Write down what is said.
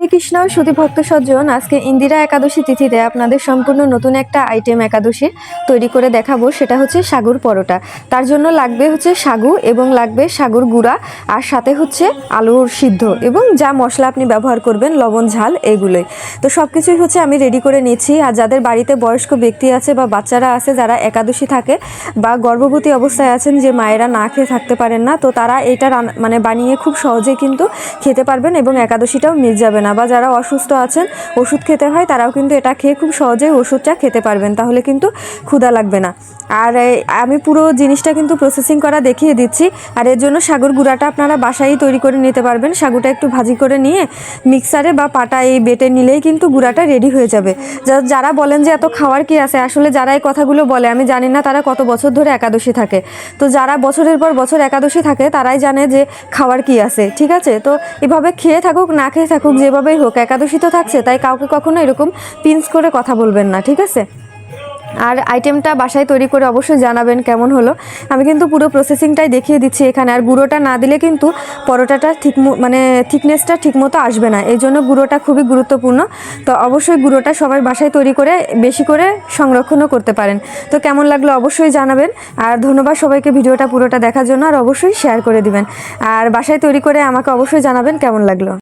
কৃষ্ণ সুধী ভক্ত সজ্জন, আজকে ইন্দিরা একাদশী তিথিতে আপনাদের সম্পূর্ণ নতুন একটা আইটেম একাদশী তৈরি করে দেখাবো, সেটা হচ্ছে সাগুর পরোটা। তার জন্য লাগবে হচ্ছে সাগু এবং লাগবে সাগুর গুঁড়া, আর সাথে হচ্ছে আলুর সিদ্ধ এবং যা মশলা আপনি ব্যবহার করবেন, লবণ, ঝাল, এগুলোই। তো সব কিছুই হচ্ছে আমি রেডি করে নিচ্ছি, আর যাদের বাড়িতে বয়স্ক ব্যক্তি আছে বা বাচ্চারা আছে, যারা একাদশী থাকে বা গর্ভবতী অবস্থায় আছেন যে মায়েরা না খেয়ে থাকতে পারেন না, তো তারা এটা মানে বানিয়ে খুব সহজেই কিন্তু খেতে পারবেন এবং একাদশীটাও মিস যাবে না। বা যারা অসুস্থ আছেন, ওষুধ খেতে হয়, তারাও কিন্তু এটা খেয়ে খুব সহজেই ওষুধটা খেতে পারবেন। তাহলে কিন্তু ক্ষুধা লাগবে না। আর আমি পুরো জিনিসটা কিন্তু প্রসেসিং করা দেখিয়ে দিচ্ছি। আর এর জন্য সাগর গুঁড়াটা আপনারা বাসায় তৈরি করে নিতে পারবেন। সাগুটা একটু ভাজি করে নিয়ে মিক্সারে বা পাটায় বেটে নিলেই কিন্তু গুঁড়াটা রেডি হয়ে যাবে। যারা বলেন যে এত খাওয়ার কি আছে? আসলে যারা এই কথাগুলো বলে, আমি জানি না তারা কত বছর ধরে একাদশী থাকে। তো যারা বছরের পর বছর একাদশী থাকে, তারাই জানে যে খাওয়ার কি আছে। ঠিক আছে? তো এভাবে খেয়ে থাকুক, না খেয়ে থাকুক যেভাবেই হোক, একাদশী তো থাকছে, তাই কাউকে কখনো এরকম পিঞ্চ করে কথা বলবেন না, ঠিক আছে? আর আইটেমটা বাসায় তৈরি করে অবশ্যই জানাবেন কেমন হলো। আমি কিন্তু পুরো প্রসেসিংটাই দেখিয়ে দিচ্ছি এখানে, আর গুঁড়োটা না দিলে কিন্তু পরোটাটা ঠিক মানে থিকনেসটা ঠিকমতো আসবে না, এই জন্য গুঁড়োটা খুবই গুরুত্বপূর্ণ। তো অবশ্যই গুঁড়োটা সবাই বাসায় তৈরি করে বেশি করে সংরক্ষণও করতে পারেন। তো কেমন লাগল অবশ্যই জানাবেন, আর ধন্যবাদ সবাইকে ভিডিওটা পুরোটা দেখার জন্য, আর অবশ্যই শেয়ার করে দিবেন। আর বাসায় তৈরি করে আমাকে অবশ্যই জানাবেন কেমন লাগল।